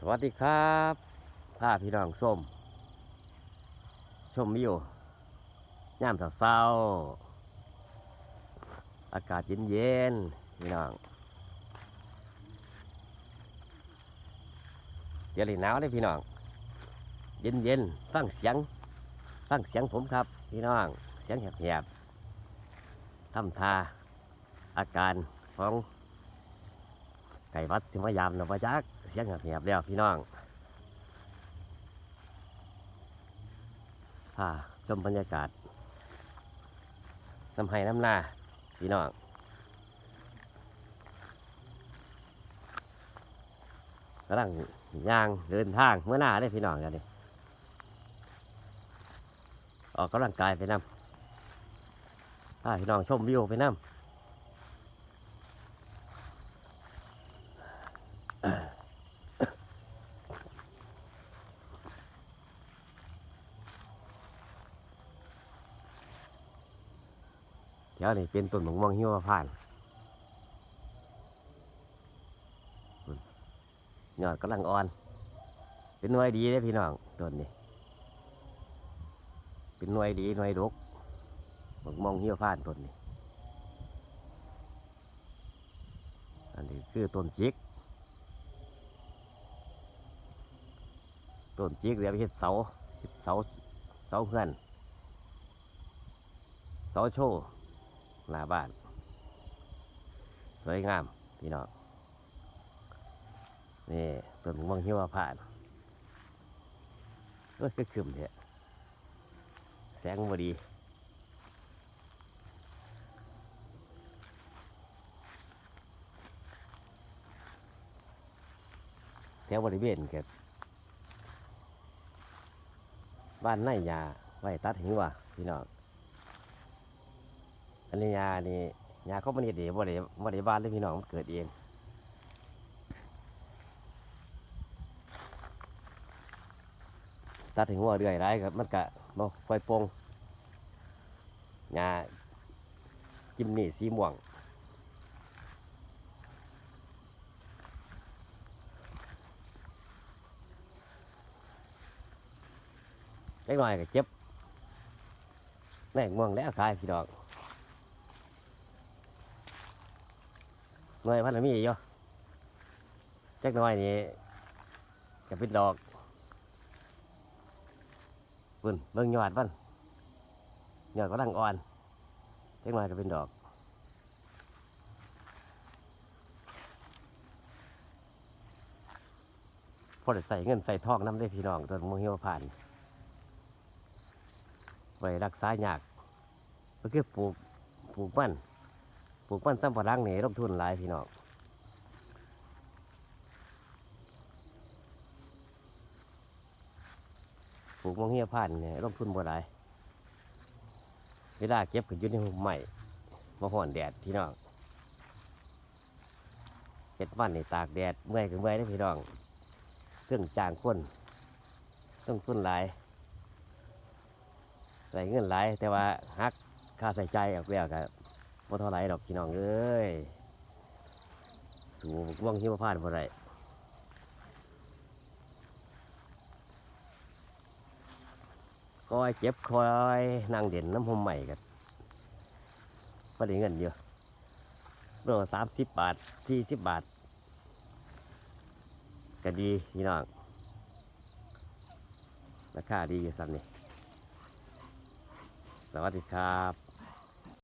สวัสดีครับพาพี่น้องส้มชมวิวย่ามเศร้าๆอากาศเย็นๆพี่น้องเดี๋ยวนี้หนาวเลยพี่น้อง เย็นๆฟังเสียงฟังเสียงผมครับ พี่น้อง เสียงแหบๆทำทาอาการของ ก่วัดสิมายามนะพระจักเสียงแหบๆแล้วพี่น้องพาชมบรรยากาศน้ำไห้น้ำหน้าพี่น้องกำลังย่างเดินทางเมื่อหน้าได้พี่น้องกันดิออกกำลังกายไปนำพาพี่น้องชมวิวไปน้ำ เดี๋ยวนี่เป็นต้นหมงม่วงหิวผ่านต์พุ่นยอดกำลังอ่อน เป็นหน่วยดีเลยพี่น้องต้นนี้เป็นหน่วยดีหน่วยดกหมงม่วงหิวผ่านต้นนี้อันนี้คือต้นจิกต้นจิกเดี๋ยวไปเฮ็ดเสาเฮ็ดเสาเสาเพื่อนเสาโชว์ หน้าบ้าน สวยงาม พี่น้อง นี่ต้นมะม่วงหิวผ่านต์เอ้ยก็ขึ้นเถอะแสงบดีแถวบริเวณเกิดบ้านไร่ยาไว้ตัดหิว่ะพี่น้อง อันนี้ยานี่ยาเขาไมันเห็ดเองบ่ได้บ่ได้บ้านเลยพี่น้องมันเกิดเองตัดถึงหัวเรื่อยไรครับมันกะบ่ค่อยปงยากิมนี่สีม่วงเล็กน้อยก็เจ็บแม่งม่วงแล้วขายพี่ดอก น่วยพันธมีอยู่เล็กน้อยนี่จะเป็นดอกปุ่นเบิ่งยอดมันยอดก็ดังอ่อนเล็กน้อยก็เป็นดอกพอได้ใส่เงินใส่ทองน้ำได้พี่น้องตัวมงเหี่ยวผ่านไว้รักษายากก็คือปลูกปลูกมัน ปลูกมันซ้ำปะรังนี่ลงทุนหลายพี่น้องปลูกมงเฮียพันเนี่ยลงทุนบ่หลายเวลาเก็บก็อยู่ในหุมใหม่มาห่อนแดดพี่น้องเห็ดมันนี่ตากแดดเมื่อยก็เมื่อยได้พี่น้องเครื่องจางคนต้องทุนหลายใส่เงินหลายแต่ว่าหักค่าใส่ใจออกแล้วก็บ่ เท่าไรดอกพี่น้องเอ้ยสู่ว่องหิมพานบ่ได้คอยเจ็บคอยนั่งเด่นน้ำหอมใหม่กันพอได้เงินเยอะโลสามสิบบาทสี่สิบบาท ก็ดีพี่น้องราคาดีอยู่ซ้ำนี่สวัสดีครับ